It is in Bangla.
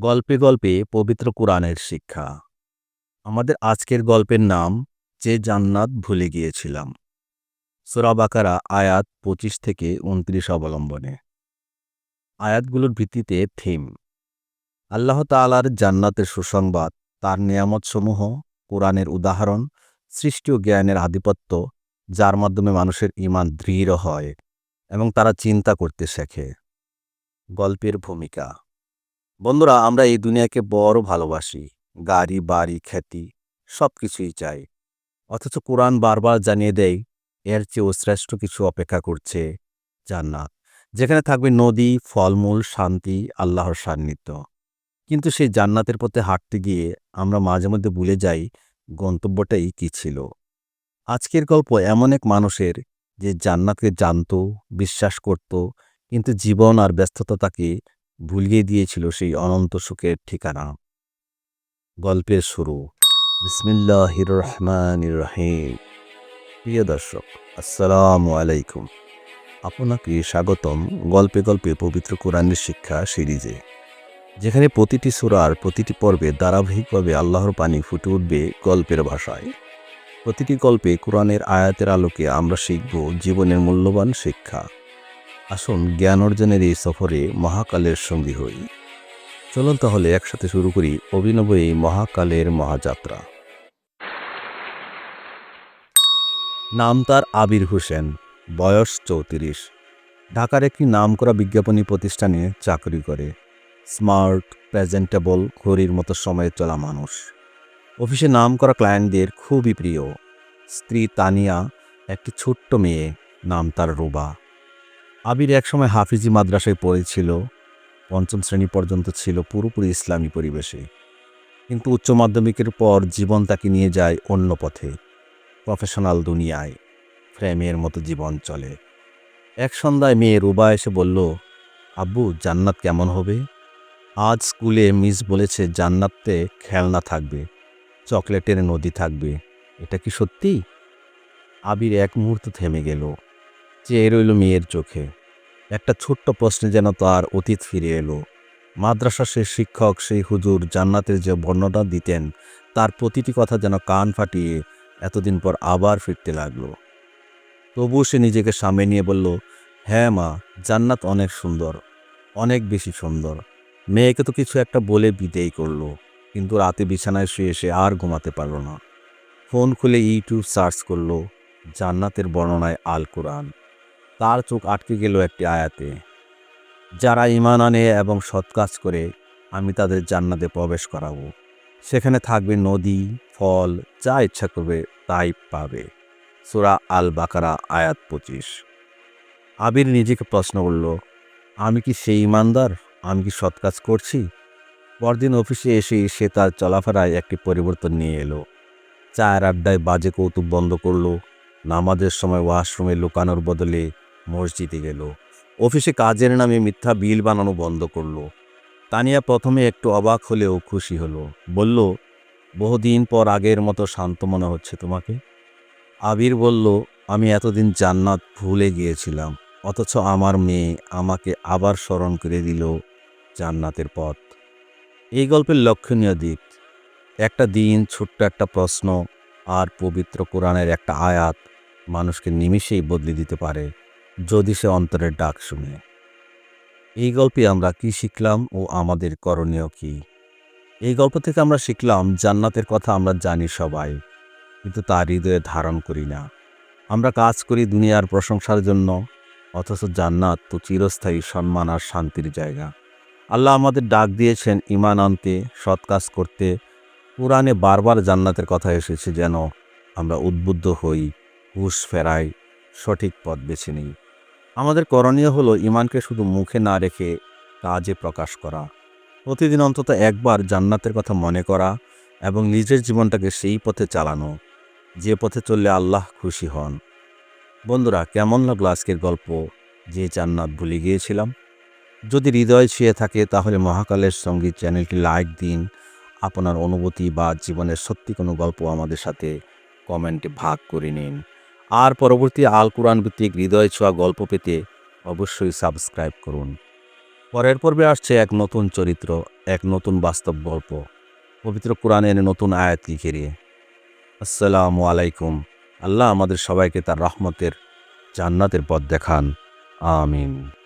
গল্পে গল্পে পবিত্র কোরআনের শিক্ষা। আমাদের আজকের গল্পের নাম, যে জান্নাত ভুলে গিয়েছিলাম সোরাবাকারা আয়াত পঁচিশ থেকে উনত্রিশ অবলম্বনে। আয়াতগুলোর ভিত্তিতে থিম, আল্লাহ তালার জান্নাতের সুসংবাদ, তার নিয়ামতসমূহ, কোরআনের উদাহরণ, সৃষ্টি ও জ্ঞানের আধিপত্য, যার মাধ্যমে মানুষের ইমান দৃঢ় হয় এবং তারা চিন্তা করতে শেখে। গল্পের ভূমিকা বন্ধুরা, আমরা এই দুনিয়াকে বড় ভালোবাসি। গাড়ি, বাড়ি, খ্যাতি সব কিছুই চাই। অথচ কোরআন বারবার জানিয়ে দেয়, এর চেয়েও শ্রেষ্ঠ কিছু অপেক্ষা করছে জান্নাত। যেখানে থাকবে নদী, ফলমূল, শান্তি, আল্লাহর সান্নিধ্য। কিন্তু সেই জান্নাতের পথে হাঁটতে গিয়ে আমরা মাঝে মধ্যে ভুলে যাই, গন্তব্যটাই কি ছিল? আজকের গল্প এমন এক মানুষের যে জান্নাতকে জানত, বিশ্বাস করত, কিন্তু জীবন আর ব্যস্ততা তাকে ভুলিয়ে দিয়েছিল সেই অনন্ত সুখের ঠিকানা। গল্পের শুরু। বিসমিল্লাহির রহমান রহিম প্রিয় দর্শক, আসসালামু আলাইকুম। আপনাকে স্বাগতম গল্পে গল্পে পবিত্র কোরআনের শিক্ষা সিরিজে, যেখানে প্রতিটি সুরার প্রতিটি পর্বে ধারাবাহিকভাবে আল্লাহর পানি ফুটে উঠবে গল্পের ভাষায়। প্রতিটি গল্পে কোরআনের আয়াতের আলোকে আমরা শিখব জীবনের মূল্যবান শিক্ষা। আসুন জ্ঞান অর্জনের এই সফরে মহাকালের সঙ্গী হই। চলুন তাহলে একসাথে শুরু করি অভিনব এই মহাকালের মহাযাত্রা। নাম তার আবির হোসেন, বয়স চৌত্রিশ। ঢাকার একটি নামকরা বিজ্ঞাপনী প্রতিষ্ঠানে চাকরি করে। স্মার্ট, প্রেজেন্টেবল, ঘড়ির মতো সময়ে চলা মানুষ। অফিসে নাম করা ক্লায়েন্টদের খুবই প্রিয়। স্ত্রী তানিয়া, একটি ছোট্ট মেয়ে, নাম তার রুবা। আবির একসময় হাফিজি মাদ্রাসায় পড়েছিল, পঞ্চম শ্রেণি পর্যন্ত ছিল পুরোপুরি ইসলামী পরিবেশে। কিন্তু উচ্চ মাধ্যমিকের পর জীবন তাকে নিয়ে যায় অন্য পথে প্রফেশনাল দুনিয়ায় ফ্রেমের মতো জীবন চলে। এক সন্ধ্যায় মেয়ে রুবা এসে বলল, আব্বু, জান্নাত কেমন হবে? আজ স্কুলে মিস বলেছে জান্নাতে খেলনা থাকবে, চকলেটের নদী থাকবে, এটা কি সত্যি? আবির এক মুহূর্ত থেমে গেল। চেয়ে রইল মেয়ের চোখে। একটা ছোট্ট প্রশ্নে যেন তার অতীত ফিরে এলো। মাদ্রাসা সে শিক্ষক, সেই হুজুর জান্নাতের যে বর্ণনা দিতেন, তার প্রতিটি কথা যেন কান ফাটিয়ে এতদিন পর আবার ফিরতে লাগল। তবুও সে নিজেকে সামনে নিয়ে বলল হ্যাঁ মা, জান্নাত অনেক সুন্দর, অনেক বেশি সুন্দর। মেয়েকে তো কিছু একটা বলে বিদেই করল, কিন্তু রাতে বিছানায় শুয়ে এসে আর ঘুমাতে পারল না। ফোন খুলে ইউটিউব সার্চ করল, জান্নাতের বর্ণনায় আল কোরআন তার চোখ আটকে গেল একটি আয়াতে। যারা ইমান আনে এবং সৎ কাজ করে, আমি তাদের জান্নাতে প্রবেশ করাবো। সেখানে থাকবে নদী, ফল, যা ইচ্ছা করবে তাই পাবে। সুরা আল বাকারা আয়াত পঁচিশ। আবির নিজেকে প্রশ্ন করল, আমি কি সেই ইমানদার আমি কি সৎ কাজ করছি? পরদিন অফিসে এসে সে তার চলাফেরায় একটি পরিবর্তন নিয়ে এলো। চায়ের আড্ডায় বাজে কৌতুক বন্ধ করল। নামাজের সময় ওয়াশরুমে লুকানোর বদলে মসজিদে গেল। অফিসে কাজের নামে মিথ্যা বিল বানানো বন্ধ করল। তানিয়া প্রথমে একটু অবাক হলেও খুশি হলো। বলল, বহুদিন পর আগের মতো শান্ত মনে হচ্ছে তোমাকে? আবির বলল, আমি এতদিন জান্নাত ভুলে গিয়েছিলাম। অথচ আমার মেয়ে আমাকে আবার স্মরণ করে দিল জান্নাতের পথ। এই গল্পের লক্ষণীয় দিক, একটা দিন ছোট্ট একটা প্রশ্ন আর পবিত্র কোরআনের একটা আয়াত মানুষকে নিমিষেই বদলে দিতে পারে। যদি সে অন্তরের ডাক শুনে। এই গল্পে আমরা কি শিখলাম ও আমাদের করণীয় কি? এই গল্প থেকে আমরা শিখলাম, জান্নাতের কথা আমরা জানি সবাই, কিন্তু তার হৃদয়ে ধারণ করি না। আমরা কাজ করি দুনিয়ার প্রশংসার জন্য, অথচ জান্নাত তো চিরস্থায়ী সম্মান আর শান্তির জায়গা। আল্লাহ আমাদের ডাক দিয়েছেন ইমান আনতে, সৎ কাজ করতে। পুরাণে বারবার জান্নাতের কথা এসেছে যেন আমরা উদ্বুদ্ধ হই, হুশ ফেরাই, সঠিক পথ বেছে নিই। আমাদের করণীয় হলো ইমানকে শুধু মুখে না রেখে কাজে প্রকাশ করা। প্রতিদিন অন্তত একবার জান্নাতের কথা মনে করা এবং নিজের জীবনটাকে সেই পথে চালানো, যে পথে চললে আল্লাহ খুশি হন। বন্ধুরা, কেমন লাগল আজকের গল্প? যে জান্নাত ভুলে গিয়েছিলাম? যদি হৃদয় ছুঁয়ে থাকে তাহলে মহাকালের সংগীত চ্যানেলটি লাইক দিন। আপনার অনুভূতি বা জীবনের সত্যি কোনো গল্প আমাদের সাথে কমেন্টে ভাগ করে নিন। আর পরবর্তী আল কোরআন ভিত্তিক হৃদয় ছোঁয়া গল্প পেতে অবশ্যই সাবস্ক্রাইব করুন। পরের পর্বে আসছে এক নতুন চরিত্র, এক নতুন বাস্তব গল্প। পবিত্র কোরআনের নতুন আয়াত লিখে ঘেরিয়ে আসসালামু আলাইকুম। আল্লাহ আমাদের সবাইকে তার রহমতের জান্নাতের পথ দেখান। আমিন।